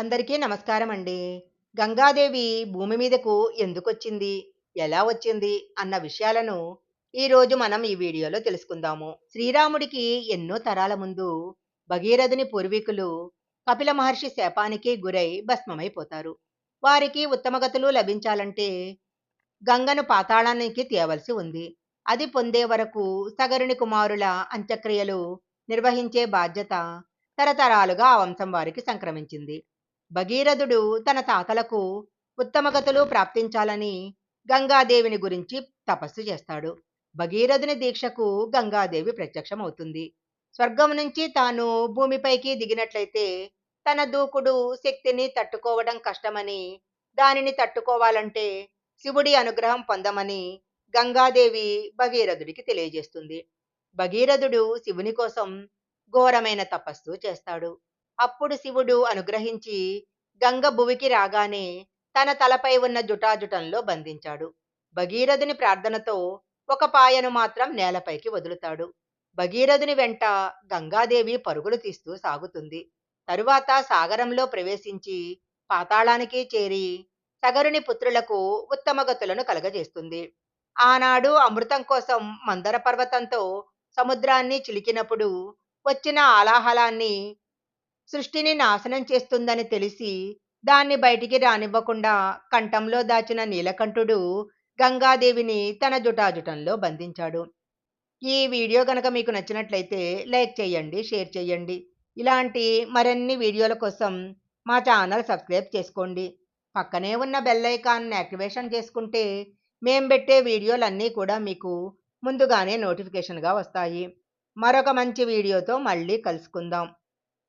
అందరికీ నమస్కారం అండి గంగాదేవి భూమి మీదకు ఎందుకొచ్చింది? ఎలా వచ్చింది? అన్న విషయాలను ఈరోజు మనం ఈ వీడియోలో తెలుసుకుందాము. శ్రీరాముడికి ఎన్నో తరాల ముందు భగీరథుని పూర్వీకులు కపిల మహర్షి శాపానికి గురై భస్మమైపోతారు. వారికి ఉత్తమగతులు లభించాలంటే గంగను పాతాళానికి తేవలసి ఉంది. అది పొందే వరకు సగరుని కుమారుల అంత్యక్రియలు నిర్వహించే బాధ్యత తరతరాలుగా ఆ వంశం వారికి సంక్రమించింది. భగీరథుడు తన తాతలకు ఉత్తమగతులు ప్రాప్తించాలని గంగాదేవిని గురించి తపస్సు చేస్తాడు. భగీరథుని దీక్షకు గంగాదేవి ప్రత్యక్షమవుతుంది. స్వర్గం నుంచి తాను భూమిపైకి దిగినట్లయితే తన దూకుడు శక్తిని తట్టుకోవడం కష్టమని దానిని తట్టుకోవాలంటే శివుడి అనుగ్రహం పొందమని గంగాదేవి భగీరథుడికి తెలియజేస్తుంది. భగీరథుడు శివుని కోసం ఘోరమైన తపస్సు చేస్తాడు. అప్పుడు శివుడు అనుగ్రహించి గంగ భువికి రాగానే తన తలపై ఉన్న జుటాజుటంలో బంధించాడు. భగీరథుని ప్రార్థనతో ఒక పాయను మాత్రం నేలపైకి వదులుతాడు. భగీరథుని వెంట గంగాదేవి పరుగులు తీస్తూ సాగుతుంది. తరువాత సాగరంలో ప్రవేశించి పాతాళానికి చేరి సగరుని పుత్రులకు ఉత్తమగతులను కలగజేస్తుంది. ఆనాడు అమృతం కోసం మందర పర్వతంతో సముద్రాన్ని చిలికినప్పుడు వచ్చిన ఆలాహలాన్ని సృష్టిని నాశనం చేస్తుందని తెలిసి దాన్ని బయటికి రానివ్వకుండా కంఠంలో దాచిన నీలకంఠుడు గంగాదేవిని తన జుటాజుటంలో బంధించాడు. ఈ వీడియో కనుక మీకు నచ్చినట్లయితే లైక్ చేయండి షేర్ చేయండి. ఇలాంటి మరిన్ని వీడియోల కోసం మా ఛానల్ సబ్స్క్రైబ్ చేసుకోండి. పక్కనే ఉన్న బెల్ ఐకాన్ని యాక్టివేషన్ చేసుకుంటే మేం పెట్టే వీడియోలన్నీ కూడా మీకు ముందుగానే నోటిఫికేషన్గా వస్తాయి. మరొక మంచి వీడియోతో మళ్ళీ కలుసుకుందాం.